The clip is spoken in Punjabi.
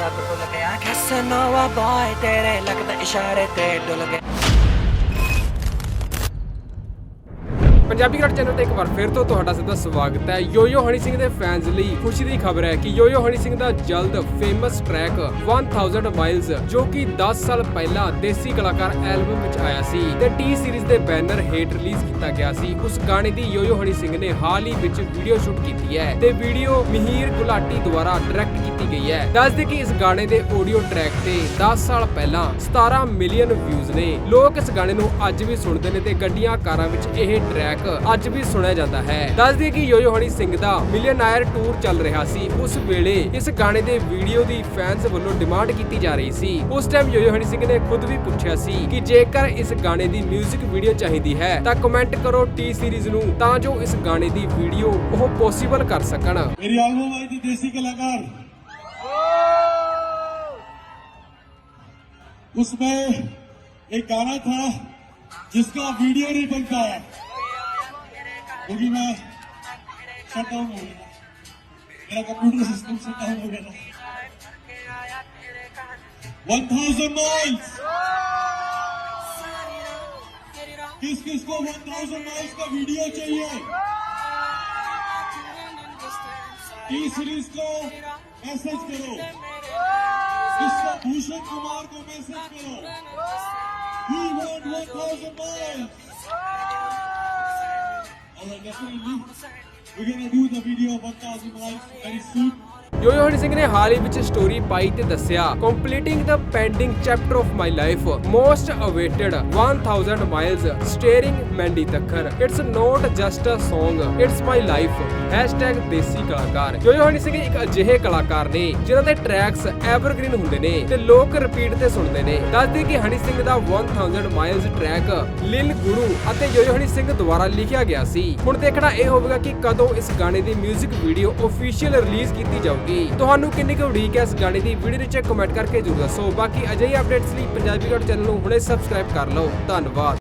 ਸਭ ਭੁੱਲ ਗਿਆ ਕੈਸੇ ਨੋਵਾ ਬॉय ਤੇਰੇ ਲੱਗਦਾ ਇਸ਼ਾਰੇ ਤੇ ਡੁੱਲ ਗਿਆ ਪੰਜਾਬੀ ਗ੍ਰਾਡ ਚੈਨਲ ਤੇ ਇੱਕ ਵਾਰ ਫਿਰ ਤੋਂ ਤੁਹਾਡਾ ਸਿੱਧਾ ਸਵਾਗਤ ਹੈ। ਯੋਯੋ ਹਨੀ ਸਿੰਘ ਦੇ ਫੈਨਸ ਲਈ ਖੁਸ਼ੀ ਦੀ ਖਬਰ ਹੈ ਕਿ ਯੋਯੋ ਹਨੀ ਸਿੰਘ ਦਾ ਜਲਦ ਫੇਮਸ ਟਰੈਕ 1000 ਮਾਈਲਸ ਜੋ ਕਿ 10 ਸਾਲ ਪਹਿਲਾਂ ਦੇਸੀ ਕਲਾਕਾਰ ਐਲਬਮ ਵਿੱਚ ਆਇਆ ਸੀ ਤੇ ਟੀ ਸੀਰੀਜ਼ ਦੇ ਬੈਨਰ ਹੇਠ ਰਿਲੀਜ਼ ਕੀਤਾ ਗਿਆ ਸੀ। ਉਸ ਗਾਣੇ ਦੀ ਯੋਯੋ ਹਨੀ ਸਿੰਘ ਨੇ ਹਾਲ ਹੀ ਵਿੱਚ ਵੀਡੀਓ ਸ਼ੂਟ ਕੀਤੀ ਹੈ ਤੇ ਵੀਡੀਓ ਮਿਹੀਰ ਗੁਲਾਟੀ ਦੁਆਰਾ ਡਾਇਰੈਕਟ ਕੀਤੀ ਗਈ ਹੈ। ਦੱਸਦੇ ਕਿ ਇਸ ਗਾਣੇ ਦੇ ਆਡੀਓ ਟਰੈਕ ਤੇ 10 ਸਾਲ ਪਹਿਲਾਂ 17 ਮਿਲੀਅਨ ਵਿਊਜ਼ ਨੇ। ਲੋਕ ਇਸ ਗਾਣੇ ਨੂੰ ਅੱਜ ਵੀ ਸੁਣਦੇ ਨੇ ਤੇ ਗੱਡੀਆਂ ਕਾਰਾਂ ਵਿੱਚ ਇਹ ਟਰੈਕ ਅੱਜ ਵੀ ਸੁਣਿਆ ਜਾਂਦਾ ਹੈ ਦੱਸਦੇ ਕਿ ਯੋਯੋ ਹਨੀ ਸਿੰਘ ਦਾ ਮਿਲੀਅਨਾਇਰ ਟੂਰ ਚੱਲ ਰਿਹਾ ਸੀ ਉਸ ਵੇਲੇ ਇਸ ਗਾਣੇ ਦੇ ਵੀਡੀਓ ਦੀ ਫੈਨਸ ਵੱਲੋਂ ਡਿਮਾਂਡ ਕੀਤੀ ਜਾ ਰਹੀ ਸੀ ਉਸ ਟਾਈਮ ਯੋਯੋ ਹਨੀ ਸਿੰਘ ਨੇ ਖੁਦ ਵੀ ਪੁੱਛਿਆ ਸੀ ਕਿ ਜੇਕਰ ਇਸ ਗਾਣੇ ਦੀ 뮤직 ਵੀਡੀਓ ਚਾਹੀਦੀ ਹੈ ਤਾਂ ਕਮੈਂਟ ਕਰੋ ਟੀ ਸੀਰੀਜ਼ ਨੂੰ ਤਾਂ ਜੋ ਇਸ ਗਾਣੇ ਦੀ ਵੀਡੀਓ ਉਹ ਪੋਸੀਬਲ ਕਰ ਸਕਣ मेरी एल्बम आई थी देसी कलाकार उसमें एक गाना था जिसका वीडियो नहीं बन पाया क्योंकि मैं शट डाउन हो गया मेरा कंप्यूटर सिस्टम शट डाउन हो गया वन थाउज़ेंड माइल्स किस किस को वन थाउज़ेंड माइल्स का वीडियो चाहिए? टी सीरीज़ को मैसेज करो? इसको भूषण कुमार को मैसेज करो? We want 1000 miles. that's what we need. We're gonna do the video of 1,000 likes very soon. ਯੋਯੋ Honey Singh ਨੇ ਹਾਲ ਹੀ ਵਿੱਚ ਸਟੋਰੀ ਪਾਈ ਤੇ ਦੱਸਿਆ ਕੰਪਲੀਟਿੰਗ the pending chapter of my life, most awaited 1000 miles steering Mandy ਤੱਕਰ it's not just a song, it's my life. Hashtag ਕਲਾਕਾਰ। ਯੋਯੋ ਹਨੀ ਸਿੰਘ ਇੱਕ ਅਜਿਹੇ ਕਲਾਕਾਰ ਨੇ, ਜਿਨ੍ਹਾਂ ਦੇ ਟਰੈਕਸ ਐਵਰਗ੍ਰੀਨ ਹੁੰਦੇ ਨੇ ਤੇ ਲੋਕ ਰਿਪੀਟ ਤੇ ਸੁਣਦੇ ਨੇ। ਦੱਸਦੇ ਕਿ ਹਨੀ ਸਿੰਘ ਦਾ 1000 miles ਟਰੈਕ ਲਿਲ ਗੁਰੂ ਅਤੇ ਯੋਯੋ ਹਨੀ ਸਿੰਘ ਦੁਆਰਾ ਲਿਖਿਆ ਗਿਆ ਸੀ। ਹੁਣ ਦੇਖਣਾ ਇਹ ਹੋਵੇਗਾ ਕਿ ਕਦੋਂ ਇਸ ਗਾਣੇ ਦੀ 뮤직 ਵੀਡੀਓ ਅਫੀਸ਼ੀਅਲ ਰਿਲੀਜ਼ ਕੀਤੀ ਜਾਊਗੀ ਤੁਹਾਨੂੰ ਕਿੰਨੀ ਕੁ ਉਡੀਕ ਹੈ ਇਸ ਗਾਣੇ ਦੀ? ਵੀਡੀਓ ਵਿੱਚ ਕਮੈਂਟ ਕਰਕੇ ਜ਼ਰੂਰ ਦੱਸੋ। ਬਾਕੀ ਅਜਿਹੀ ਅਪਡੇਟਸ ਲਈ ਪੰਜਾਬੀ ਗੜ ਚੈਨਲ ਨੂੰ ਹੁਣੇ ਸਬਸਕ੍ਰਾਈਬ ਕਰ ਲਓ। ਧੰਨਵਾਦ।